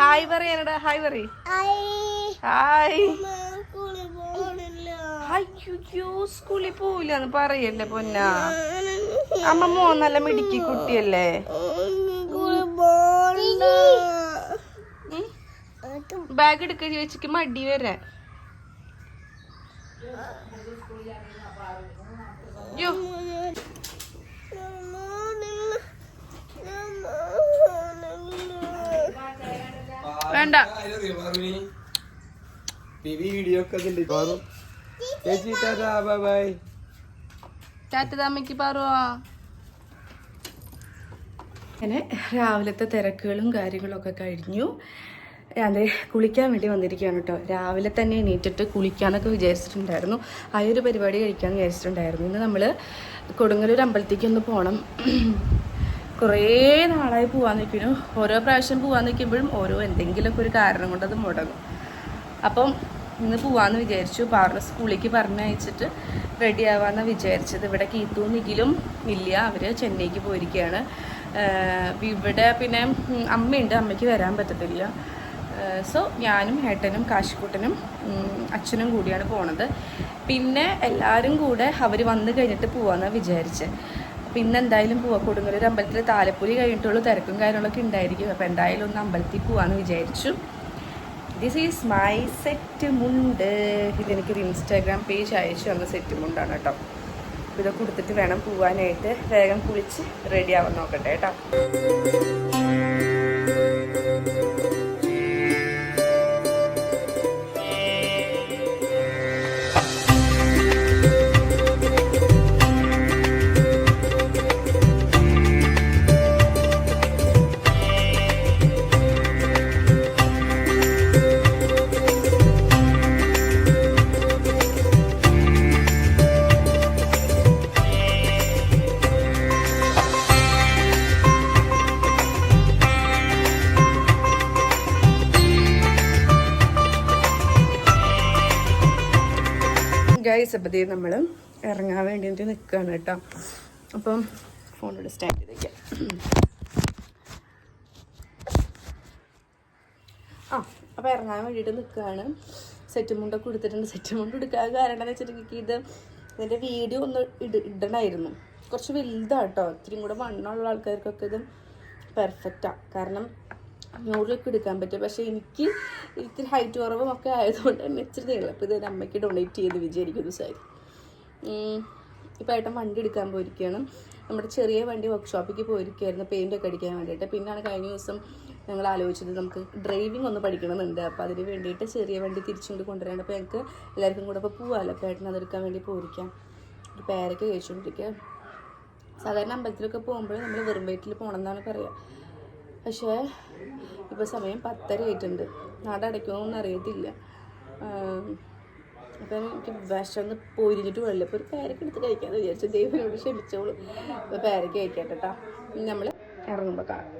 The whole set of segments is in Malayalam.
ഹായ് പറയാനടാ ഹായ് പറ ഹായ്. അയ്യോ സ്കൂളിൽ പോവില്ലെന്ന് പറയല്ലേ പൊന്ന? അമ്മ മോ നല്ല മിടുക്കി കുട്ടിയല്ലേ? ബാഗ് എടുക്ക ചേച്ചിക്ക് മടി വരാൻ. യ്യോ, വേണ്ട. വീഡിയോ ഒക്കെ ഇതില്ലേ പാറു. ചേച്ചി ടാറ്റാ ബൈ ബൈ. ചാറ്റതാമ്മയ്ക്ക് പറയുവാ അങ്ങനെ രാവിലത്തെ തിരക്കുകളും കാര്യങ്ങളും ഒക്കെ കഴിഞ്ഞു. അതെ കുളിക്കാൻ വേണ്ടി വന്നിരിക്കുകയാണ് കേട്ടോ. രാവിലെ തന്നെ എണീറ്റിട്ട് കുളിക്കാന്നൊക്കെ വിചാരിച്ചിട്ടുണ്ടായിരുന്നു. ആ ഒരു പരിപാടി കഴിക്കാമെന്ന് വിചാരിച്ചിട്ടുണ്ടായിരുന്നു. ഇന്ന് നമ്മൾ കൊടുങ്ങല്ലൂർ അമ്പലത്തേക്ക് ഒന്ന് പോകണം കുറേ നാളായി പോകാൻ നിൽക്കുന്നു. ഓരോ പ്രാവശ്യം പോകാൻ നിൽക്കുമ്പോഴും ഓരോ എന്തെങ്കിലുമൊക്കെ ഒരു കാരണം കൊണ്ട് അത് മുടങ്ങും. അപ്പം ഇന്ന് പോവാന്ന് വിചാരിച്ചു. പാർലർ സ്കൂളിലേക്ക് പറഞ്ഞയച്ചിട്ട് റെഡി ആവാന്ന് വിചാരിച്ചത്. ഇവിടെ കീത്തു നിഖിലും ഇല്ല അവർ ചെന്നൈക്ക് പോയിരിക്കുകയാണ് ഇവിടെ പിന്നെ അമ്മയുണ്ട്. അമ്മയ്ക്ക് വരാൻ പറ്റത്തില്ല. സോ ഞാനും ഏട്ടനും കാശിക്കൂട്ടനും അച്ഛനും കൂടിയാണ് പോണത്. പിന്നെ എല്ലാവരും കൂടെ അവർ വന്നു കഴിഞ്ഞിട്ട് പോവാന്നാണ് വിചാരിച്ചത് പിന്നെ എന്തായാലും പോവാ. കൊടുങ്ങല്ലൂർ അമ്പലത്തിൽ താലപ്പൊലി കഴിഞ്ഞിട്ടുള്ളൂ. തിരക്കും കാര്യങ്ങളൊക്കെ ഉണ്ടായിരിക്കും. അപ്പോൾ എന്തായാലും ഒന്ന് അമ്പലത്തിൽ പോവാന്ന് വിചാരിച്ചു. ദിസ് ഈസ് മൈ സെറ്റ് മുണ്ട് ഇതെനിക്കൊരു ഇൻസ്റ്റാഗ്രാം പേജ് അയച്ചു തന്ന സെറ്റ് മുണ്ടാണ് കേട്ടോ ഇതൊക്കെ കൊടുത്തിട്ട് വേണം പോവാനായിട്ട്. വേഗം കുളിച്ച് റെഡി ആവാൻ നോക്കട്ടെ കേട്ടോ അപ്പോൾ നമ്മൾ ഇറങ്ങാൻ വേണ്ടിയിട്ട് നിൽക്കുകയാണ് കേട്ടോ. അപ്പം ഫോണിലൂടെ സ്റ്റാൻഡ് ചെയ്തേക്കാം. ആ അപ്പോൾ ഇറങ്ങാൻ വേണ്ടിയിട്ട് നിൽക്കുകയാണ് സെറ്റ് മുണ്ടൊക്കെ കൊടുത്തിട്ടുണ്ട്. സെറ്റ് മുണ്ട് എടുക്കാൻ കാരണം എന്ന് വെച്ചിട്ടുണ്ടെങ്കിൽ ഇത് ഇതിന്റെ വീഡിയോ ഒന്ന് ഇട ഇടണമായിരുന്നു കുറച്ച് വലുതാട്ടോ ഇത്തിരി കൂടെ വണ്ണമുള്ള ആൾക്കാർക്കൊക്കെ ഇത് പെർഫെക്റ്റാണ് കാരണം നൂറിലൊക്കെ എടുക്കാൻ പറ്റും. പക്ഷേ എനിക്ക് ഇത്തിരി ഹൈറ്റ് കുറവും ഒക്കെ ആയതുകൊണ്ട് ഇച്ചിരി നീളം. അപ്പോൾ ഇത് അമ്മയ്ക്ക് ഡൊണേറ്റ് ചെയ്ത് വിചാരിക്കുന്നു സാരി. ഇപ്പോൾ ഏട്ടൻ വണ്ടി എടുക്കാൻ പോയിരിക്കുകയാണ്. നമ്മുടെ ചെറിയ വണ്ടി വർക്ക്ഷോപ്പിലേക്ക് പോയിരിക്കുകയായിരുന്നു. പെയിന്റ് ഒക്കെ അടിക്കാൻ വേണ്ടിയിട്ട്. പിന്നാണ് കഴിഞ്ഞ ദിവസം ഞങ്ങൾ ആലോചിച്ചത് നമുക്ക് ഡ്രൈവിംഗ് ഒന്ന് പഠിക്കണമെന്നുണ്ട്. അപ്പോൾ അതിന് വേണ്ടിയിട്ട് ചെറിയ വണ്ടി തിരിച്ചുകൊണ്ട് കൊണ്ടുവരാണ് അപ്പോൾ ഞങ്ങൾക്ക് എല്ലാവർക്കും കൂടെ അപ്പോൾ പോവാമല്ലോ അപ്പോൾ ഏട്ടൻ അതെടുക്കാൻ വേണ്ടി പോയിരിക്കാം. ഒരു പേരൊക്കെ കഴിച്ചുകൊണ്ടിരിക്കുക സാധാരണ അമ്പലത്തിലൊക്കെ പോകുമ്പോൾ നമ്മൾ വെറും വയറ്റിൽ പോകണം എന്നാണ് പറയുക. പക്ഷേ ഇപ്പം സമയം പത്തര ആയിട്ടുണ്ട്. നാട് അടയ്ക്കുമെന്നൊന്നും അറിയത്തില്ല. അപ്പം എനിക്ക് വിഷമൊന്ന് പൊരിഞ്ഞിട്ട് വെള്ളം. ഇപ്പോൾ ഒരു പേരക്ക് എടുത്ത് കഴിക്കാമെന്ന് വിചാരിച്ചു. ദൈവനോട് ക്ഷമിച്ചോളൂ. അപ്പോൾ പേരക്ക് കഴിക്കട്ടെ കേട്ടോ നമ്മൾ ഇറങ്ങുമ്പോൾ കാണാം.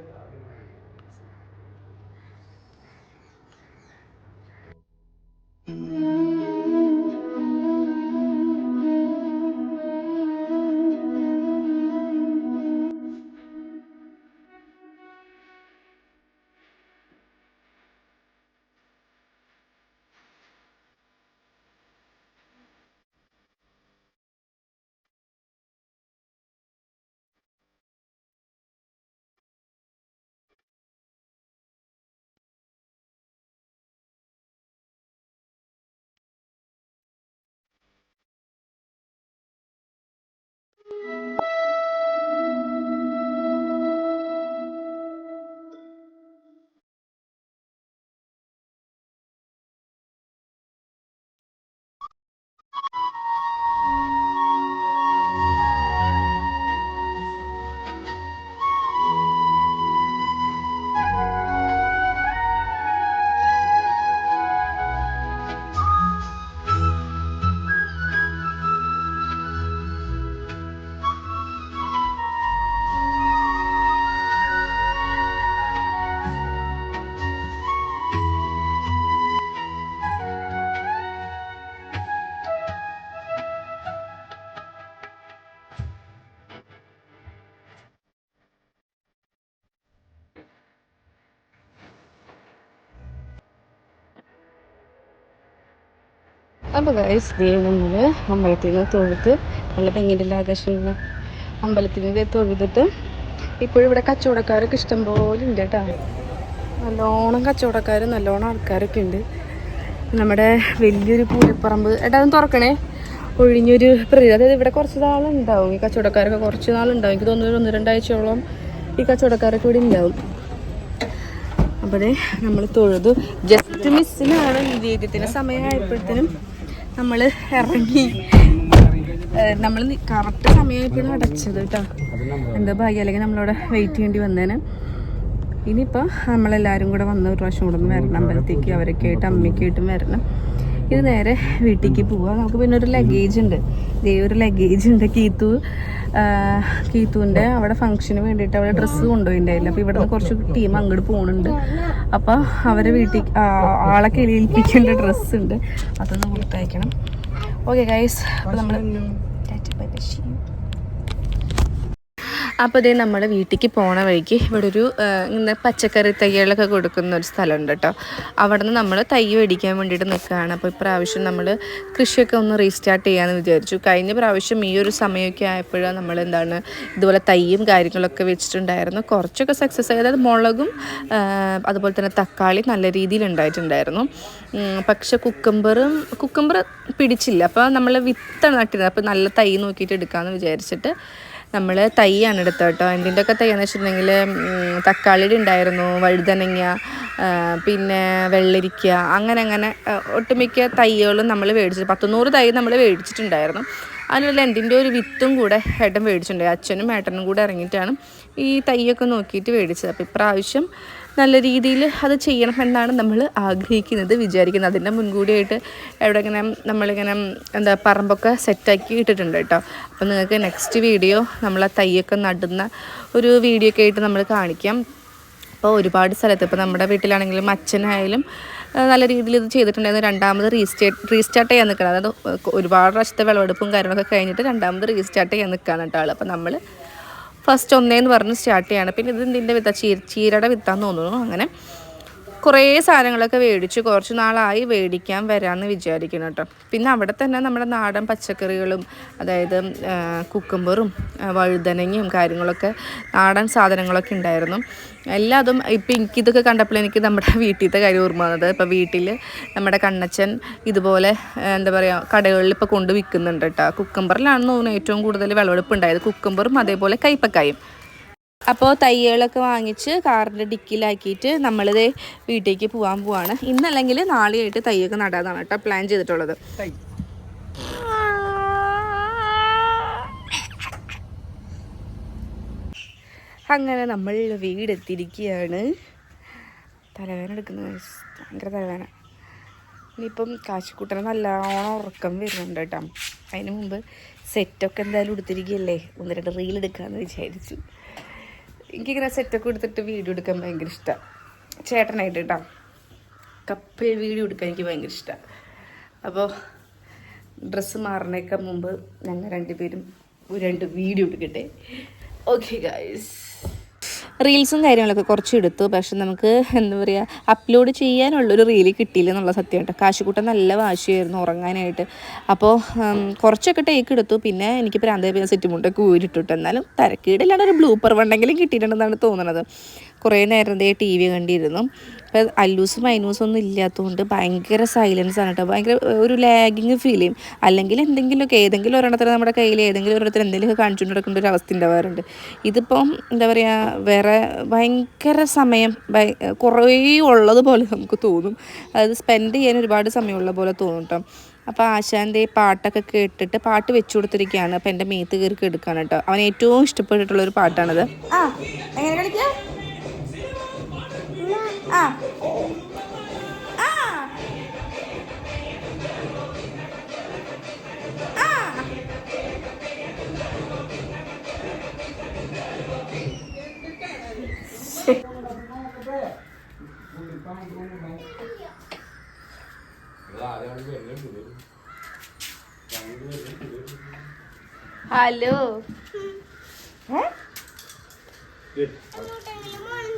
അപ്പോൾ ഗൈസ് ദേ നമ്മൾ അമ്പലത്തിൽ നിന്ന് തൊഴുത്ത് നല്ല പെങ്ങിന്റെ ആകാശമുള്ള അമ്പലത്തിൽ നിന്ന് തൊഴുതിട്ട് ഇപ്പോഴും ഇവിടെ കച്ചവടക്കാരൊക്കെ ഇഷ്ടം പോലെ ഉണ്ട് കേട്ടോ. നല്ലോണം കച്ചവടക്കാർ നല്ലോണം ആൾക്കാരൊക്കെ ഉണ്ട്. നമ്മുടെ വലിയൊരു പൂരപ്പറമ്പ്. ഏട്ടാ ഒന്ന് തുറക്കണേ. ഒഴിഞ്ഞൊരു പ്രതി അതായത് ഇവിടെ കുറച്ച് നാളുണ്ടാവും ഈ കച്ചവടക്കാരൊക്കെ. കുറച്ച് നാളുണ്ടാവും. എനിക്ക് തോന്നുന്നു ഒന്ന് രണ്ടാഴ്ചയോളം ഈ കച്ചവടക്കാരൊക്കെ ഇവിടെ ഉണ്ടാവും. അപ്പോഴേ നമ്മൾ തൊഴുതു. ജസ്റ്റ് മിസ്സിനാണ് നിവേദ്യത്തിന് സമയമായപ്പോഴത്തേനും നമ്മൾ ഇറങ്ങി. നമ്മൾ കറക്റ്റ് സമയമായിട്ടാണ് അടച്ചത് കേട്ടോ. എന്താ ഭാഗ്യം? അല്ലെങ്കിൽ നമ്മളവിടെ വെയിറ്റ് ചെയ്യേണ്ടി വന്നേനെ. ഇനിയിപ്പോൾ നമ്മളെല്ലാവരും കൂടെ വന്ന് ഒരു പ്രാവശ്യം കൂടെ ഒന്ന് വരണം. അമ്പലത്തേക്ക് അവരൊക്കെ ആയിട്ട് അമ്മയ്ക്ക് ആയിട്ടും വരണം. ഇത് നേരെ വീട്ടിലേക്ക് പോവാം. നമുക്ക് പിന്നെ ഒരു ലഗേജ് ഉണ്ട്. ദേ ഒരു ലഗേജ് ഉണ്ട് കീത്തു കീത്തുവിന്റെ അവിടെ ഫംഗ്ഷന് വേണ്ടിയിട്ട് അവിടെ ഡ്രസ്സ് കൊണ്ടുപോയിണ്ടായില്ല അപ്പോൾ ഇവിടെ നിന്ന് കുറച്ച് ടീം അങ്ങോട്ട് പോകുന്നുണ്ട് അപ്പോൾ അവരെ വീട്ടിൽ ആളെ കിളിയിൽപ്പിക്കേണ്ട ഡ്രസ്സ് ഉണ്ട്. അതൊന്ന് കൊടുത്തയക്കണം. ഓക്കെ ഗൈസ് അപ്പോൾ നമ്മൾ അപ്പോൾ ഇതേ നമ്മൾ വീട്ടിലേക്ക് പോണ വഴിക്ക് ഇവിടെ ഒരു ഇങ്ങനെ പച്ചക്കറി തൈകളൊക്കെ കൊടുക്കുന്ന ഒരു സ്ഥലമുണ്ട് കേട്ടോ അവിടെ നിന്ന് നമ്മൾ തൈ മേടിക്കാൻ വേണ്ടിയിട്ട് നിൽക്കുകയാണ് അപ്പോൾ ഇപ്രാവശ്യം നമ്മൾ കൃഷിയൊക്കെ ഒന്ന് റീസ്റ്റാർട്ട് ചെയ്യാമെന്ന് വിചാരിച്ചു. കഴിഞ്ഞ പ്രാവശ്യം ഈ ഒരു സമയമൊക്കെ ആയപ്പോഴാണ് നമ്മൾ എന്താണ് ഇതുപോലെ തൈയും കാര്യങ്ങളൊക്കെ വെച്ചിട്ടുണ്ടായിരുന്നു. കുറച്ചൊക്കെ സക്സസ് ആയി. അതായത് മുളകും അതുപോലെ തന്നെ തക്കാളി നല്ല രീതിയിൽ ഉണ്ടായിട്ടുണ്ടായിരുന്നു. പക്ഷെ കുക്കമ്പറും കുക്കമ്പർ പിടിച്ചില്ല. അപ്പോൾ നമ്മൾ വിത്താണ് നട്ടിരുന്നത് അപ്പോൾ നല്ല തൈ നോക്കിയിട്ട് എടുക്കാമെന്ന് വിചാരിച്ചിട്ട് നമ്മൾ തൈയാണ് എടുത്തത് കേട്ടോ. എന്തിന്റെ ഒക്കെ തൈയാന്ന് വെച്ചിട്ടുണ്ടെങ്കിൽ തക്കാളിയുടെ ഉണ്ടായിരുന്നു വഴുതനങ്ങ പിന്നെ വെള്ളരിക്ക അങ്ങനെ അങ്ങനെ ഒട്ടുമിക്ക തൈകളും നമ്മൾ മേടിച്ചു പത്തുനൂറ് തൈ നമ്മൾ മേടിച്ചിട്ടുണ്ടായിരുന്നു. അതിനുള്ള എന്തിന്റെ ഒരു വിത്തും കൂടെ ഏട്ടൻ മേടിച്ചിട്ടുണ്ടായി അച്ഛനും ഏട്ടനും കൂടെ ഇറങ്ങിയിട്ടാണ് ഈ തൈയൊക്കെ നോക്കിയിട്ട് മേടിച്ചത്. അപ്പോൾ ഇപ്രാവശ്യം നല്ല രീതിയിൽ അത് ചെയ്യണം എന്നാണ് നമ്മൾ ആഗ്രഹിക്കുന്നത് വിചാരിക്കുന്നത്. അതിന്റെ മുൻകൂടിയായിട്ട് എവിടെ ഇങ്ങനെ നമ്മളിങ്ങനെ എന്താ പറമ്പൊക്കെ സെറ്റാക്കി ഇട്ടിട്ടുണ്ട് കേട്ടോ. അപ്പോൾ നിങ്ങൾക്ക് നെക്സ്റ്റ് വീഡിയോ നമ്മൾ ആ തൈയൊക്കെ നടുന്ന ഒരു വീഡിയോ ഒക്കെ ആയിട്ട് നമ്മൾ കാണിക്കാം. അപ്പോൾ ഒരുപാട് സ്ഥലത്ത് ഇപ്പോൾ നമ്മുടെ വീട്ടിലാണെങ്കിലും അച്ഛനായാലും നല്ല രീതിയിൽ ഇത് ചെയ്തിട്ടുണ്ടായിരുന്നു. രണ്ടാമത് റീസ്റ്റേറ്റ് റീസ്റ്റാർട്ട് ചെയ്യാൻ നിൽക്കണം അതായത് ഒരുപാട് പ്രാവശ്യത്തെ വിളവെടുപ്പും കാര്യങ്ങളൊക്കെ കഴിഞ്ഞിട്ട് രണ്ടാമത് റീസ്റ്റാർട്ട് ചെയ്യാൻ നിൽക്കുകയാണ് കേട്ടോ അപ്പോൾ നമ്മൾ ഫസ്റ്റ് ഒന്നേന്ന് പറഞ്ഞ് സ്റ്റാർട്ട് ചെയ്യാണ്. പിന്നെ ഇത് ഇതിന്റെ വിത്ത ചീര ചീരയുടെ വിത്താന്ന് തോന്നുന്നു. അങ്ങനെ കുറേ സാധനങ്ങളൊക്കെ വേടിച്ച് കുറച്ച് നാളായി മേടിക്കാൻ വരാമെന്ന് വിചാരിക്കുന്നു കേട്ടോ. പിന്നെ അവിടെ തന്നെ നമ്മുടെ നാടൻ പച്ചക്കറികളും അതായത് കുക്കുംബറും വഴുതനങ്ങയും കാര്യങ്ങളൊക്കെ നാടൻ സാധനങ്ങളൊക്കെ ഉണ്ടായിരുന്നു. എല്ലാതും ഇപ്പം എനിക്കിതൊക്കെ കണ്ടപ്പോൾ എനിക്ക് നമ്മുടെ വീട്ടിലത്തെ കാര്യം ഓർമ്മ വന്നത്. ഇപ്പം വീട്ടിൽ നമ്മുടെ കണ്ണച്ചൻ ഇതുപോലെ എന്താ പറയുക കടകളിൽ ഇപ്പോൾ കൊണ്ട് വിൽക്കുന്നുണ്ട് കേട്ടോ. കുക്കമ്പറിലാണെന്ന് തോന്നുന്നു ഏറ്റവും കൂടുതൽ വിളവെടുപ്പ് ഉണ്ടായത് കുക്കമ്പറും അതേപോലെ കൈപ്പക്കായും. അപ്പോൾ തയ്യകളൊക്കെ വാങ്ങിച്ച് കാറിന്റെ ഡിക്കിലാക്കിയിട്ട് നമ്മളിത് വീട്ടിലേക്ക് പോകാൻ പോവാണ്. ഇന്നല്ലെങ്കിൽ നാളെയായിട്ട് തയ്യൊക്കെ നടാതാണ് കേട്ടോ പ്ലാൻ ചെയ്തിട്ടുള്ളത്. അങ്ങനെ നമ്മൾ വീടെത്തിയിരിക്കുകയാണ്. തലവേദന എടുക്കുന്ന ഭയങ്കര തലവേദന. ഇനിയിപ്പം കാശിക്കൂട്ടനെ നല്ലോണം ഉറക്കം വരുന്നുണ്ട് കേട്ടോ. അതിന് മുമ്പ് സെറ്റൊക്കെ എന്തായാലും എടുത്തിരിക്കുകയല്ലേ? ഒന്ന് രണ്ട് റീൽ എടുക്കാമെന്ന് വിചാരിച്ചു. എനിക്കിങ്ങനെ സെറ്റൊക്കെ എടുത്തിട്ട് വീഡിയോ എടുക്കാൻ ഭയങ്കര ഇഷ്ടമാണ് ചേട്ടനായിട്ട് കേട്ടോ കപ്പിൽ വീഡിയോ എടുക്കാൻ എനിക്ക് ഭയങ്കര ഇഷ്ടമാണ് അപ്പോൾ ഡ്രസ്സ് മാറണേക്കാൾ മുമ്പ് ഞങ്ങൾ രണ്ടുപേരും രണ്ട് വീഡിയോ എടുക്കട്ടെ. ഓക്കെ ഗൈസ് റീൽസും കാര്യങ്ങളൊക്കെ കുറച്ച് എടുത്തു പക്ഷെ നമുക്ക് എന്താ പറയുക അപ്ലോഡ് ചെയ്യാനുള്ളൊരു റീൽ കിട്ടിയില്ല എന്നുള്ള സത്യം കേട്ടോ. കാശുകൂട്ടം നല്ല വാശിയായിരുന്നു ഉറങ്ങാനായിട്ട്. അപ്പോൾ കുറച്ചൊക്കെ ടേക്ക് എടുത്തു. പിന്നെ എനിക്ക് പ്രാന്തേ സെറ്റ് മുണ്ടൊക്കെ ഊരിട്ടിട്ട് എന്നാലും തരക്കേടില്ലാണ്ട് ഒരു ബ്ലൂപ്പർ വണ്ടെങ്കിലും കിട്ടിയിട്ടുണ്ടെന്നാണ് തോന്നുന്നത് കുറേ നേരം ദേ ടി വി കണ്ടിരുന്നു. അപ്പം അല്ലൂസും മൈനൂസും ഒന്നും ഇല്ലാത്തതുകൊണ്ട് ഭയങ്കര സൈലൻസ് ആണ് കേട്ടോ. ഭയങ്കര ഒരു ലാഗിങ് ഫീൽ ചെയ്യും അല്ലെങ്കിൽ എന്തെങ്കിലുമൊക്കെ ഏതെങ്കിലും ഒരെണ്ണത്തിന് നമ്മുടെ കയ്യിൽ ഏതെങ്കിലും ഒരെണ്ണത്തിന് എന്തെങ്കിലുമൊക്കെ കാണിച്ചുകൊണ്ട് നടക്കേണ്ട ഒരു അവസ്ഥ ഉണ്ടാവാറുണ്ട്. ഇതിപ്പം എന്താ പറയുക വേറെ ഭയങ്കര സമയം കുറേ കുറേ ഉള്ളതുപോലെ നമുക്ക് തോന്നും. അത് സ്പെൻഡ് ചെയ്യാൻ ഒരുപാട് സമയമുള്ള പോലെ തോന്നും കേട്ടോ. അപ്പോൾ ആശാന്റെ പാട്ടൊക്കെ കേട്ടിട്ട് പാട്ട് വെച്ചു കൊടുത്തിരിക്കുകയാണ്. അപ്പോൾ എന്റെ മേത്ത് കയറി എടുക്കുകയാണ് കേട്ടോ. അവൻ ഏറ്റവും ഇഷ്ടപ്പെട്ടിട്ടുള്ള ഒരു പാട്ടാണത്. ആ എങ്ങനെ ആ. ആ. ഹലോ ഏ എനിക്ക് ദേഷ്യം വരും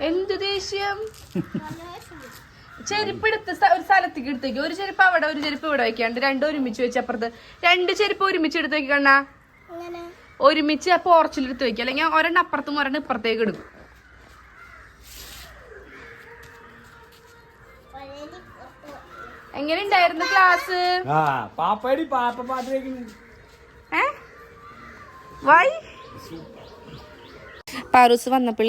എന്ത് ദേഷ്യം? നല്ല വിഷം വരും. ചെരുപ്പ് എടുത്ത് സ്ഥ- ഒരു സ്ഥലത്തേക്ക് എടുത്തേക്ക്. ഒരു ചെരുപ്പ് അവിടെ ഒരു ചെരുപ്പ് ഇവിടെ വെക്കാണ്ട് രണ്ടും ഒരുമിച്ച് വെച്ച് അപ്പുറത്ത്. രണ്ട് ചെരുപ്പ് ഒരുമിച്ച് എടുത്ത് അങ്ങനെ ഒരുമിച്ച് ആ ഓർച്ചിലെടുത്ത് വെക്കുക അല്ലെങ്കിൽ ഒരെണ്ണം അപ്പുറത്തും ഒരെണ്ണം ഇപ്പുറത്തേക്ക് എടുക്കും എങ്ങനെ ഉണ്ടായിരുന്നു ക്ലാസ് ആ പാപ്പടി പാപ്പ പാട്ട് ഏ? വൈ പാറൂസ് വന്നപ്പോൾ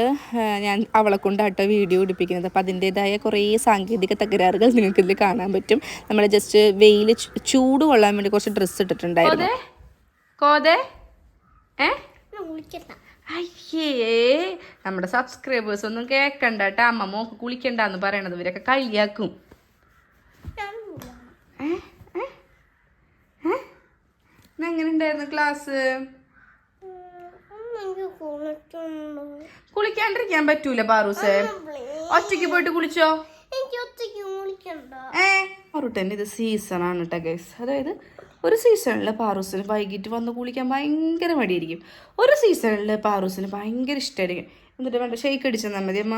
ഞാൻ അവളെ കൊണ്ടാട്ടോ വീഡിയോ ഇടിപ്പിക്കുന്നത് അപ്പോൾ അതിന്റെതായ കുറേ സാങ്കേതിക തകരാറുകൾ നിങ്ങൾക്ക് ഇതിൽ കാണാൻ പറ്റും. നമ്മൾ ജസ്റ്റ് വെയിൽ ചൂട് കൊള്ളാൻ വേണ്ടി കുറച്ച് ഡ്രസ്സ് ഇട്ടിട്ടുണ്ടായിരുന്നു. കോതേ? ഏ? അയ്യേ നമ്മുടെ സബ്സ്ക്രൈബേഴ്സ് ഒന്നും കേൾക്കണ്ട കേട്ടോ. അമ്മ മോക്ക് കുളിക്കണ്ടെന്ന് പറയണത്. ഇവരൊക്കെ കളിയാക്കും. എങ്ങനെ ഉണ്ടായിരുന്നു ക്ലാസ് കുളിക്കാണ്ടിരിക്കാൻ പറ്റൂല പാറൂസേ. ഒറ്റയ്ക്ക് പോയിട്ട് കുളിച്ചോ? എനിക്ക് ഇത് ഏ ഇത് സീസണാണ് കേട്ടോ ഗൈസ് അതായത് ഒരു സീസണിൽ പാറൂസിന് വൈകിട്ട് വന്ന് കുളിക്കാൻ ഭയങ്കര മടിയായിരിക്കും. ഒരു സീസണിൽ പാറൂസിന് ഭയങ്കര ഇഷ്ടമായിരിക്കും എന്നിട്ട് വേണ്ട ഷെയ്ക്ക് അടിച്ചു തന്നാൽ മതി അമ്മ.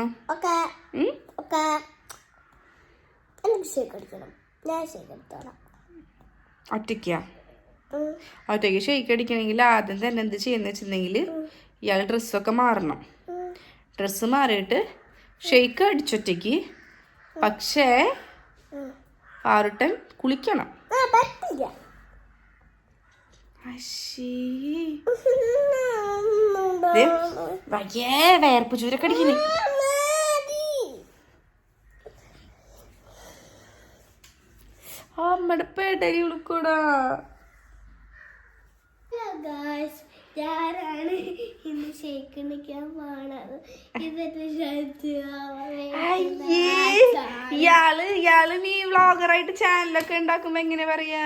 ഷേക്ക് ഷേക്ക് ഒറ്റയ്ക്കാ. ഒറ്റയ്ക്ക് ഷെയ്ക്ക് അടിക്കണമെങ്കിൽ ആദ്യം തന്നെ എന്ത് ചെയ്യുന്ന വെച്ചിട്ടുണ്ടെങ്കിൽ ഇയാൾ ഡ്രസ്സൊക്കെ മാറണം. ഡ്രസ്സ് മാറിയിട്ട് ഷെയ്ക്ക് അടിച്ചൊറ്റയ്ക്ക് പക്ഷേ ആറു പാറുട്ടൻ കുളിക്കണം വേർപ്പ് ചൂരൊക്കെ അടിക്കുന്നു അമ്മടെ പേടരി ഉളുക്കൂടാ ഗായ്സ് ഞാനാണ് ഇന്ന് ഷേക്ക് അടിക്കാൻ പോണത്. ഇയാൾ ഇയാൾ നീ വ്ളോഗറായിട്ട് ചാനലൊക്കെ ഉണ്ടാക്കുമ്പോ എങ്ങനെ പറയാ?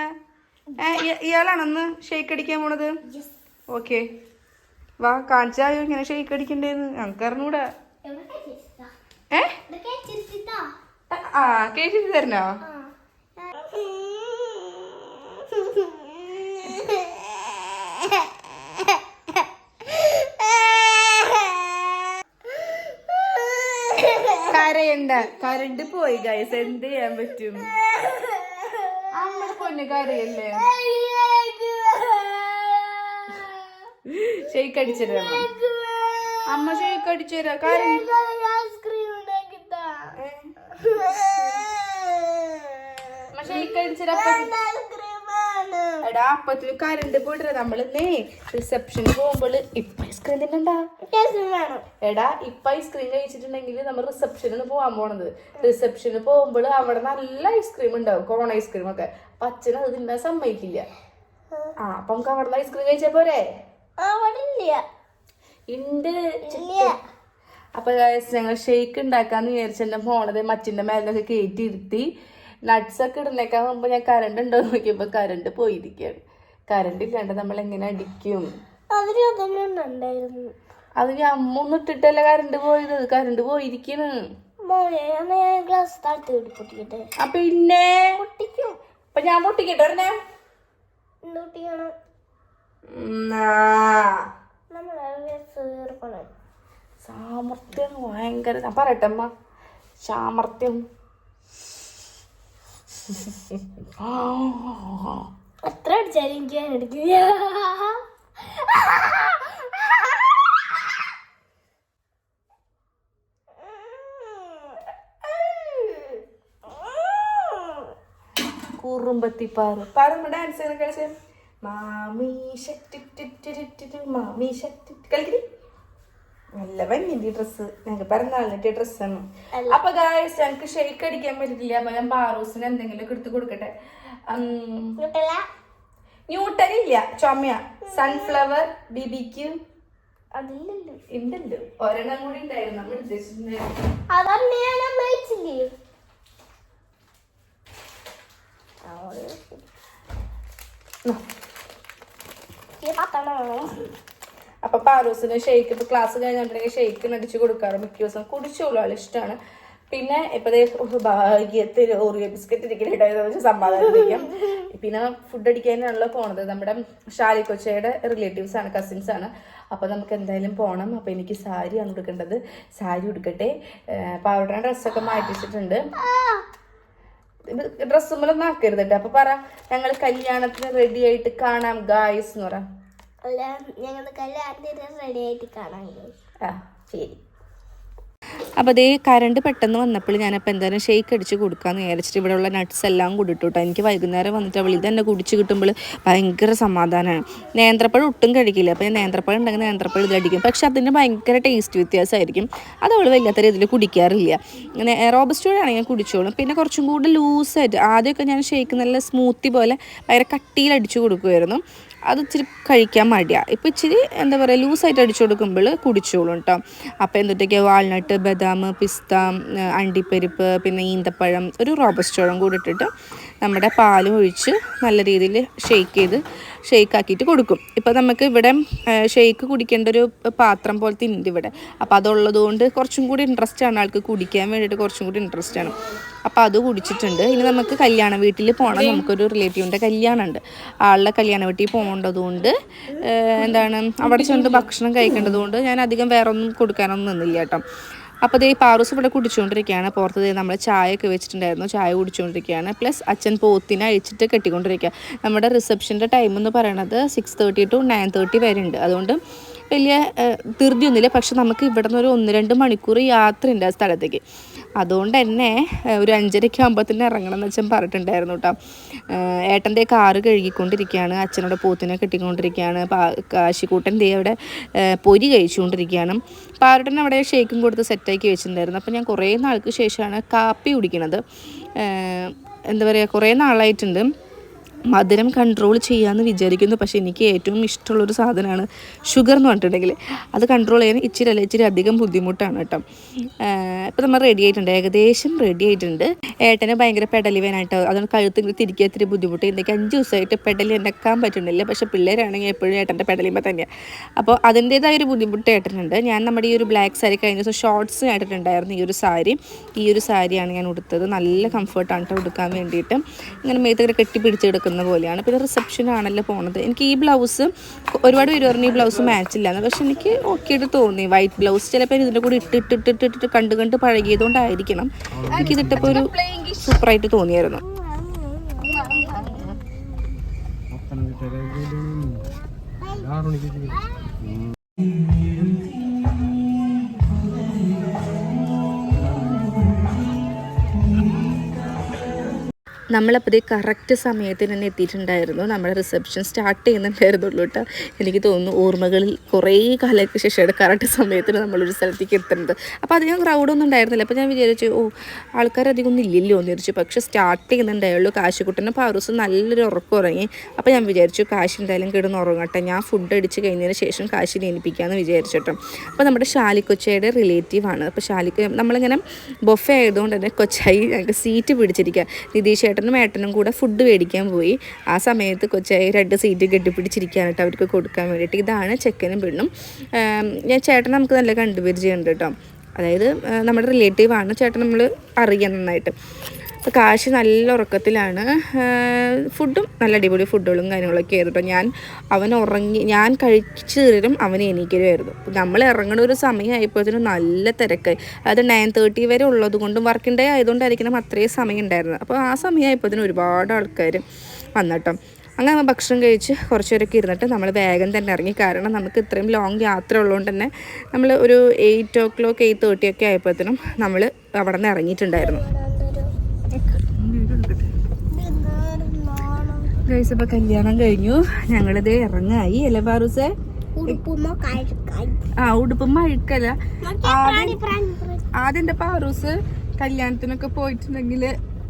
ഇയാളാണെന്ന് ഷെയ്ക്ക് അടിക്കാൻ പോണത്? ഓക്കെ വാ കാണിച്ചായോ ഇങ്ങനെ ഷെയ്ക്ക് അടിക്കണ്ടേന്ന്? ഞങ്ങൾക്ക് അറിഞ്ഞൂടാ. ഏ? ആ കേട്ടിട്ട് തരണോ കരയണ്ട. കരണ്ട് പോയി ഗൈസ് എന്ത് ചെയ്യാൻ പറ്റും? അമ്മടെ പൊന്ന് കരയല്ലേ? ഷെയ്ക്ക് അടിച്ചിടണം അമ്മ ഷെയ്ക്ക് അടിച്ചുതരാ കരണ്ട്. ഷെയ്ക്ക് അടിച്ചരാ എടാ അപ്പത്തിൽ കരണ്ട് പോയിട്ട് നമ്മളിന്നേ റിസപ്ഷന് പോകുമ്പോൾ ഇപ്പൊ ഐസ്ക്രീം തിന്നണ്ടാ? എടാ ഇപ്പൊ ഐസ്ക്രീം കഴിച്ചിട്ടുണ്ടെങ്കിൽ നമ്മൾ റിസപ്ഷനിൽ പോവാൻ പോണത്. റിസപ്ഷന് പോകുമ്പോൾ അവിടെ നല്ല ഐസ്ക്രീം ഉണ്ടാവും. കോൺ ഐസ്ക്രീം ഒക്കെ. അപ്പൊ അച്ഛൻ അത് തിന്നാൻ സമ്മതിക്കില്ല. ആ അപ്പൊ നമുക്ക് അവിടെ ഐസ്ക്രീം കഴിച്ചാ പോരെ? ഉണ്ട് അപ്പൊ ഞങ്ങൾ ഷേക്ക് ഉണ്ടാക്കാന്ന് വിചാരിച്ചെന്റെ ഫോണത് മച്ചിന്റെ മേലൊക്കെ കയറ്റി ഇരുത്തി. നട്ട്സ് ഒക്കെ ഇടുന്നേക്കാൻ മുമ്പ് ഞാൻ കറണ്ട് ഉണ്ടോ നോക്കിയപ്പോ കറണ്ട് പോയിരിക്കുകയാണ് കറണ്ട് ഇല്ലാണ്ട് നമ്മൾ എങ്ങനെ അടിക്കും? അത് ഞാൻ അമ്മ ഒന്നും ഇട്ടിട്ടല്ല കറണ്ട് പോയത്? കറണ്ട് പോയിരിക്കണ്. ഗ്ലാസ് താഴ്ത്തി പൊട്ടിക്കട്ടെ? അപ്പൊ പിന്നെ? പൊട്ടിക്കും. അപ്പൊ ഞാൻ പൊട്ടിക്കട്ടെ പൊട്ടിക്കണം. സാമർത്ഥ്യം ഭയങ്കര ഞാൻ പറയട്ടെ അമ്മ. സാമർത്ഥ്യം എത്ര അടിച്ചാലും എനിക്ക് ഞാൻ എടുക്കില്ല. കുറുമ്പത്തി പാറു പാറുമ്പോ ഡാൻസ് കളിച്ചേ മാമി ഷട്ടി മാമി ടി ടി ടി നല്ല ഭംഗിയുണ്ട് ഈ ഡ്രസ്സ് ഞങ്ങൾക്ക് പിറന്നാളിനിട്ട് ഡ്രസ്സാണ് അപ്പൊ ഗായസ് ഞങ്ങൾക്ക് ഷെയ്ക്ക് അടിക്കാൻ പറ്റില്ല അപ്പൊ ഞാൻ ബാറൂസിന് എന്തെങ്കിലും ഒക്കെ എടുത്ത് കൊടുക്കട്ടെ. ന്യൂട്ടലില്ല ന്യൂട്ടൻ ഇല്ല. ചുമയ. സൺഫ്ലവർ ബിബിക്ക് ഉണ്ടല്ലോ ഒരെണ്ണം കൂടി ഉണ്ടായിരുന്നു. നമ്മൾ ഉദ്ദേശിച്ചിട്ടുണ്ടായിരുന്നു അപ്പൊ പാറൂസിന് ഷെയ്ക്ക് ഇപ്പൊ ക്ലാസ് കഴിഞ്ഞിട്ടുണ്ടെങ്കിൽ ഷെയ്ക്കിന് അടിച്ച് കൊടുക്കാറ് മിക്ക ദിവസം കുടിച്ചോളൂ ആൾ ഇഷ്ടമാണ് പിന്നെ ഇപ്പൊ ഭാഗ്യത്തിൽ ഓറിയോ ബിസ്ക്കറ്റ് ഇരിക്കലുണ്ടായത് സമാധാനിപ്പിക്കാം പിന്നെ ഫുഡ് അടിക്കാനാണല്ലോ പോണത്. നമ്മുടെ ഷാലി കൊച്ചയുടെ റിലേറ്റീവ്സ് ആണ് കസിൻസ് ആണ്. അപ്പൊ നമുക്ക് എന്തായാലും പോണം. അപ്പൊ എനിക്ക് സാരിയാണ് കൊടുക്കേണ്ടത് സാരി ഉടുക്കട്ടെ. പാവട ഡ്രസ്സൊക്കെ മാറ്റിച്ചിട്ടുണ്ട്. ഡ്രസ്സുമ്മലൊന്നും ആക്കരുത് കേട്ടോ. അപ്പൊ പറ ഞങ്ങൾ കല്യാണത്തിന് റെഡി ആയിട്ട് കാണാം ഗായ്സ് എന്ന് പറ. അല്ല റെഡി ആയിട്ട് കാണാം ആ ശരി. അപ്പോൾ അതേ കറണ്ട് പെട്ടെന്ന് വന്നപ്പോൾ ഞാനപ്പോൾ എന്തായാലും ഷെയ്ക്ക് അടിച്ച് കൊടുക്കാമെന്ന് വിചാരിച്ചിട്ട് ഉള്ള നട്ട്സ് എല്ലാം കൂടിട്ടു കേട്ടോ എനിക്ക് വൈകുന്നേരം വന്നിട്ട് അവൾ തന്നെ കുടിച്ച് കിട്ടുമ്പോൾ ഭയങ്കര സമാധാനമാണ് നേന്ത്രപ്പഴം ഒട്ടും കഴിക്കില്ല. അപ്പോൾ ഞാൻ നേന്ത്രപ്പഴം ഉണ്ടെങ്കിൽ നേന്ത്രപ്പഴം ഇതിലടിക്കും പക്ഷെ അതിന് ഭയങ്കര ടേസ്റ്റ് വ്യത്യാസമായിരിക്കും. അത് അവൾ വല്ലാത്ത രീതിയിൽ കുടിക്കാറില്ല. ഇങ്ങനെ റോബസ്റ്റോടെ ആണെങ്കിൽ കുടിച്ചോളും. പിന്നെ കുറച്ചും കൂടി ലൂസായിട്ട് ആദ്യമൊക്കെ ഞാൻ ഷെയ്ക്ക് നല്ല സ്മൂത്തി പോലെ ഭയങ്കര കട്ടിയിൽ അടിച്ചു കൊടുക്കുമായിരുന്നു അത് ഇച്ചിരി കഴിക്കാൻ മടിയാണ് ഇപ്പോൾ ഇച്ചിരി എന്താ പറയുക ലൂസായിട്ട് അടിച്ചു കൊടുക്കുമ്പോൾ കുടിച്ചോളും കേട്ടോ അപ്പോൾ എന്തൊക്കെ വാൾനട്ട് ബദാം പിസ്ത അണ്ടിപ്പരിപ്പ് പിന്നെ ഈന്തപ്പഴം ഒരു റോബസ്റ്റോളം കൂടി ഇട്ടിട്ട് നമ്മുടെ പാൽ ഒഴിച്ച് നല്ല രീതിയിൽ ഷെയ്ക്ക് ചെയ്ത് ഷെയ്ക്ക് ആക്കിയിട്ട് കൊടുക്കും. ഇപ്പോൾ നമുക്ക് ഇവിടെ ഷെയ്ക്ക് കുടിക്കേണ്ട ഒരു പാത്രം പോലത്തെ ഉണ്ട് ഇവിടെ. അപ്പോൾ അതുള്ളതുകൊണ്ട് കുറച്ചും കൂടി ഇൻട്രസ്റ്റ് ആണ് ആൾക്ക് കുടിക്കാൻ വേണ്ടിയിട്ട് കുറച്ചും കൂടി ഇൻട്രസ്റ്റ് ആണ്. അപ്പോൾ അത് കുടിച്ചിട്ടുണ്ട്. ഇനി നമുക്ക് കല്യാണ വീട്ടിൽ പോകണം നമുക്കൊരു റിലേറ്റീവിന്റെ കല്യാണം ഉണ്ട് ആളുടെ കല്യാണ വീട്ടിൽ പോകേണ്ടതുകൊണ്ട് എന്താണ് അവിടെ ചെന്ന് ഭക്ഷണം കഴിക്കേണ്ടതുകൊണ്ട് ഞാൻ അധികം വേറെ ഒന്നും കൊടുക്കാനൊന്നും നിന്നില്ല കേട്ടോ. അപ്പോൾ ദേ പാറൂസ് ഇവിടെ കുടിച്ചുകൊണ്ടിരിക്കുകയാണ്. പുറത്ത് ദേ നമ്മൾ ചായയൊക്കെ വെച്ചിട്ടുണ്ടായിരുന്നു. ചായ കുടിച്ചുകൊണ്ടിരിക്കുകയാണ്. പ്ലസ് അച്ഛൻ പോത്തിനെ അഴിച്ചിട്ട് കെട്ടിക്കൊണ്ടിരിക്കുക നമ്മുടെ റിസപ്ഷന്റെ ടൈം എന്ന് പറയുന്നത് six thirty to nine thirty വരെ ഉണ്ട് അതുകൊണ്ട് വലിയ ധൃതിയൊന്നുമില്ല. പക്ഷെ നമുക്ക് ഇവിടെ നിന്ന് ഒരു ഒന്ന് രണ്ട് മണിക്കൂർ യാത്രയുണ്ട് ആ സ്ഥലത്തേക്ക്. അതുകൊണ്ട് തന്നെ ഒരു അഞ്ചരയ്ക്ക് ആകുമ്പോൾ തന്നെ ഇറങ്ങണം എന്ന് അച്ഛൻ പറഞ്ഞിട്ടുണ്ടായിരുന്നു കേട്ടോ. ഏട്ടന്റെ കാറ് കഴുകിക്കൊണ്ടിരിക്കുകയാണ്. അച്ഛനോട് പോത്തിനെ കെട്ടിക്കൊണ്ടിരിക്കുകയാണ്. കാശിക്കൂട്ടൻ ദേ അവിടെ പൊരി കഴിച്ചുകൊണ്ടിരിക്കുകയാണ്. പാരട്ടൻ അവിടെ ഷേക്കും കൊടുത്ത് സെറ്റാക്കി വെച്ചിട്ടുണ്ടായിരുന്നു. അപ്പോൾ ഞാൻ കുറേ നാൾക്ക് ശേഷമാണ് കാപ്പി കുടിക്കുന്നത് എന്താ പറയുക കുറേ നാളായിട്ടുണ്ട്. മധുരം കൺട്രോൾ ചെയ്യാമെന്ന് വിചാരിക്കുന്നു. പക്ഷേ എനിക്ക് ഏറ്റവും ഇഷ്ടമുള്ളൊരു സാധനമാണ് ഷുഗർ എന്ന് പറഞ്ഞിട്ടുണ്ടെങ്കിൽ. അത് കൺട്രോൾ ചെയ്യാൻ ഇച്ചിരി അല്ല ഇച്ചിരി അധികം ബുദ്ധിമുട്ടാണ് കേട്ടോ. ഇപ്പോൾ നമ്മൾ റെഡി ആയിട്ടുണ്ട്. ഏകദേശം റെഡി ആയിട്ടുണ്ട്. ഏട്ടന് ഭയങ്കര പെടലി വേനായിട്ട് അതുകൊണ്ട് കഴുത്ത് ഇങ്ങനെ തിരിക്കാൻ ഇത്തിരി ബുദ്ധിമുട്ട്. എനിക്ക് അഞ്ച് ദിവസമായിട്ട് പെടലി എന്നെക്കാൻ പറ്റുന്നില്ല. പക്ഷേ പിള്ളേരാണെങ്കിൽ എപ്പോഴും ഏട്ടന്റെ പെടലിമ്പോൾ തന്നെയാണ് അപ്പോൾ അതിന്റേതായ ഒരു ബുദ്ധിമുട്ട് ഏട്ടനുണ്ട്. ഞാൻ നമ്മുടെ ഈ ഒരു ബ്ലാക്ക് സാരി കഴിഞ്ഞ ദിവസം ഷോർട്സ് ആയിട്ടുണ്ടായിരുന്നു ഈ ഒരു സാരി ഈ ഒരു സാരിയാണ് ഞാൻ ഉടുത്തത്. നല്ല കംഫർട്ടാണ് കേട്ടോ ഉടുക്കാൻ വേണ്ടിയിട്ട്. ഇങ്ങനെ മേത്തൊക്കെ കെട്ടി പിടിച്ച് കിടക്കുന്ന പോലെയാണ്. പിന്നെ റിസപ്ഷനാണല്ലോ പോണത്. എനിക്ക് ഈ ബ്ലൗസ് ഒരുപാട് പേര് പറഞ്ഞു ഈ ബ്ലൗസ് മാച്ച് ഇല്ലാന്ന്. പക്ഷെ എനിക്ക് ഓക്കെ ആയിട്ട് തോന്നി. വൈറ്റ് ബ്ലൗസ് ചിലപ്പോൾ ഇതിന്റെ കൂടെ ഇട്ട് ഇട്ട് ഇട്ട് ഇട്ടിട്ട് കണ്ട് കണ്ട് പഴകിയതുകൊണ്ടായിരിക്കണം. എനിക്കിതിട്ടപ്പോൾ ഒരു സൂപ്പറായിട്ട് തോന്നിയായിരുന്നു. ആറ് മണിക്ക് നമ്മളപ്പോൾ കറക്റ്റ് സമയത്തിന് തന്നെ എത്തിയിട്ടുണ്ടായിരുന്നു. നമ്മുടെ റിസപ്ഷൻ സ്റ്റാർട്ട് ചെയ്യുന്നുണ്ടായിരുന്നുള്ളൂ കേട്ടോ എനിക്ക് തോന്നുന്നു ഓർമ്മകളിൽ കുറേ കാലങ്ങൾക്ക് ശേഷമാണ് കറക്റ്റ് സമയത്തിന് നമ്മളൊരു സ്ഥലത്തേക്ക് എത്തുന്നത്. അപ്പോൾ അധികം ക്രൗഡൊന്നും ഉണ്ടായിരുന്നില്ല. അപ്പോൾ ഞാൻ വിചാരിച്ചു ഓ ആൾക്കാരധികം ഒന്നും ഇല്ലല്ലോ എന്ന് വിചാരിച്ചു. പക്ഷേ സ്റ്റാർട്ട് ചെയ്യുന്നുണ്ടായുള്ളൂ. കാശുകുട്ടനും പാറൂസ് നല്ലൊരു ഉറക്കം ഉറങ്ങി. അപ്പോൾ ഞാൻ വിചാരിച്ചു കാശ് എന്തായാലും കിടന്ന് ഉറങ്ങട്ടെ. ഞാൻ ഫുഡ് അടിച്ച് കഴിഞ്ഞതിന് ശേഷം കാശിനെ എനിപ്പിക്കാമെന്ന് വിചാരിച്ചിട്ടും അപ്പോൾ നമ്മുടെ ഷാലിക്കൊച്ചയുടെ റിലേറ്റീവാണ് അപ്പോൾ ഷാലിക്ക് നമ്മളിങ്ങനെ ബൊഫെ ആയതുകൊണ്ട് തന്നെ കൊച്ചായി ഞങ്ങൾക്ക് സീറ്റ് പിടിച്ചിരിക്കുക നിതീഷ് ഏട്ടനും ഏട്ടനും കൂടെ ഫുഡ് മേടിക്കാൻ പോയി. ആ സമയത്ത് കൊച്ചായി രണ്ട് സീറ്റ് കെട്ടിപ്പിടിച്ചിരിക്കാനായിട്ട് അവർക്ക് കൊടുക്കാൻ വേണ്ടിയിട്ട് ഇതാണ് ചെക്കനും പെണ്ണും. ഞാൻ ചേട്ടൻ നമുക്ക് നല്ല കണ്ടുപരിചയമുണ്ട് കേട്ടോ. അതായത് നമ്മുടെ റിലേറ്റീവാണ് ചേട്ടൻ നമ്മൾ അറിയാം നന്നായിട്ട്. അപ്പോൾ കാശ് നല്ല ഉറക്കത്തിലാണ്. ഫുഡും നല്ല അടിപൊളി ഫുഡുകളും കാര്യങ്ങളൊക്കെ ആയിരുന്നു. കേട്ടോ ഞാൻ അവൻ ഉറങ്ങി ഞാൻ കഴിച്ചു തീരും അവന് എനിക്കരുമായിരുന്നു നമ്മൾ ഇറങ്ങണ ഒരു സമയമായപ്പോഴത്തേനും നല്ല തിരക്കായി. അത് നയൻ തേർട്ടി വരെ ഉള്ളത് കൊണ്ടും വർക്കിംഗ് ഡേ ആയതുകൊണ്ടായിരിക്കണം അത്രയും സമയം ഉണ്ടായിരുന്നത്. അപ്പോൾ ആ സമയമായപ്പോഴത്തേനും ഒരുപാട് ആൾക്കാർ വന്നിട്ടോ. അങ്ങനെ നമ്മൾ ഭക്ഷണം കഴിച്ച് കുറച്ച് പേരൊക്കെ ഇരുന്നിട്ട് നമ്മൾ വേഗം തന്നെ ഇറങ്ങി. കാരണം നമുക്ക് ഇത്രയും ലോങ് യാത്ര ഉള്ളതുകൊണ്ട് തന്നെ നമ്മൾ ഒരു eight o'clock eight thirty ഒക്കെ ആയപ്പോഴത്തേനും നമ്മൾ അവിടെ നിന്ന് ഇറങ്ങിയിട്ടുണ്ടായിരുന്നു. ഗൈസ് ഇപ്പൊ കല്യാണം കഴിഞ്ഞു. ഞങ്ങളിത് ഇറങ്ങായി അല്ലേ പാറൂസേ ഉടുപ്പുമ്മ ആ ഉടുപ്പും അഴുക്കല്ല. ആദ്യം എന്റെ പാറൂസ് കല്യാണത്തിനൊക്കെ പോയിട്ടുണ്ടെങ്കിൽ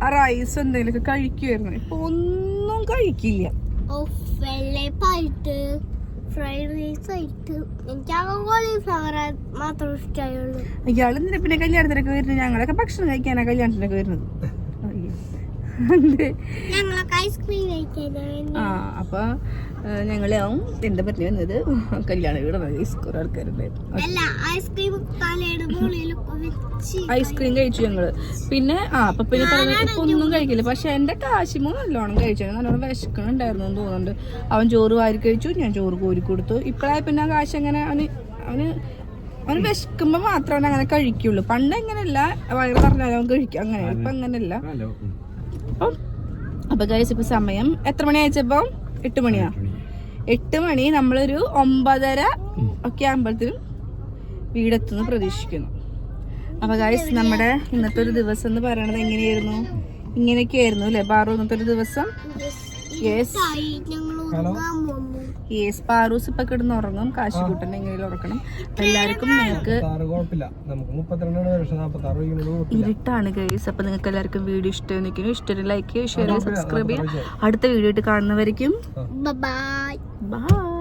ആ റൈസ് എന്തെങ്കിലുമൊക്കെ കഴിക്കുമായിരുന്നു ഇപ്പൊ ഒന്നും കഴിക്കില്ല. എന്തിനാ പിന്നെ കല്യാണത്തിനൊക്കെ വരുന്നത്? ഞങ്ങളൊക്കെ ഭക്ഷണം കഴിക്കാനാ കല്യാണത്തിനൊക്കെ വരുന്നത്. ആ അപ്പൊ ഞങ്ങളാവും എന്താ പറഞ്ഞു വന്നത്? കല്യാണ വീടാണ് കുറെ ആൾക്കാരുണ്ടായിരുന്നു അല്ല ഐസ്ക്രീം കഴിച്ചു ഞങ്ങൾ. പിന്നെ ആ അപ്പൊ പിന്നെ പറഞ്ഞ ഇപ്പൊ ഒന്നും കഴിക്കില്ല. പക്ഷെ എന്റെ കാശിമോ നല്ലോണം കഴിച്ചു. നല്ലോണം വിശക്കണുണ്ടായിരുന്നു എന്ന് തോന്നുന്നുണ്ട്. അവൻ ചോറ് വാരി കഴിച്ചു. ഞാൻ ചോറ് കോരി കൊടുത്തു. ഇപ്പോഴായി പിന്നെ ആ കാശ് അങ്ങനെ അവന് അവന് അവന് വിശക്കുമ്പോ മാത്രം അവൻ അങ്ങനെ കഴിക്കുള്ളൂ. പണ്ട് എങ്ങനെയല്ല? വയറ് പറഞ്ഞാലും അവൻ കഴിക്കും. അങ്ങനെ ഇപ്പൊ അങ്ങനെയല്ല അപ്പൊ ഗൈസ് ഇപ്പൊ സമയം എത്ര മണി അയച്ചപ്പോ എട്ട് മണിയാ. എട്ട് മണി. നമ്മളൊരു ഒമ്പതര ഒക്കെ ആകുമ്പോഴത്തേനും വീടെത്തുന്നു പ്രതീക്ഷിക്കുന്നു. അപ്പൊ ഗൈസ് നമ്മുടെ ഇന്നത്തെ ഒരു ദിവസം എന്ന് പറയണത് എങ്ങനെയായിരുന്നു? ഇങ്ങനെയൊക്കെ ആയിരുന്നു അല്ലെ? പാറു ഇന്നത്തെ ഒരു ദിവസം? യെസ് ഞങ്ങൾ ഉറങ്ങാൻ പോകുന്നു യെസ് പാറൂസ് ഇപ്പൊ കിടന്ന് ഉറങ്ങും കാശിക്കൂട്ടൻ എങ്ങനെയും ഉറക്കണം എല്ലാവർക്കും നിങ്ങൾക്ക് ഇരുട്ടാണ് ഗൈസ് അപ്പൊ നിങ്ങൾക്ക് എല്ലാവർക്കും വീഡിയോ ഇഷ്ടം നിൽക്കുന്നു. ഇഷ്ടം ലൈക്ക് ചെയ്യുക ഷെയർ ചെയ്യുക സബ്സ്ക്രൈബ് ചെയ്യുക. അടുത്ത വീഡിയോ ആയിട്ട് കാണുന്നവരേക്കും ബൈ ബൈ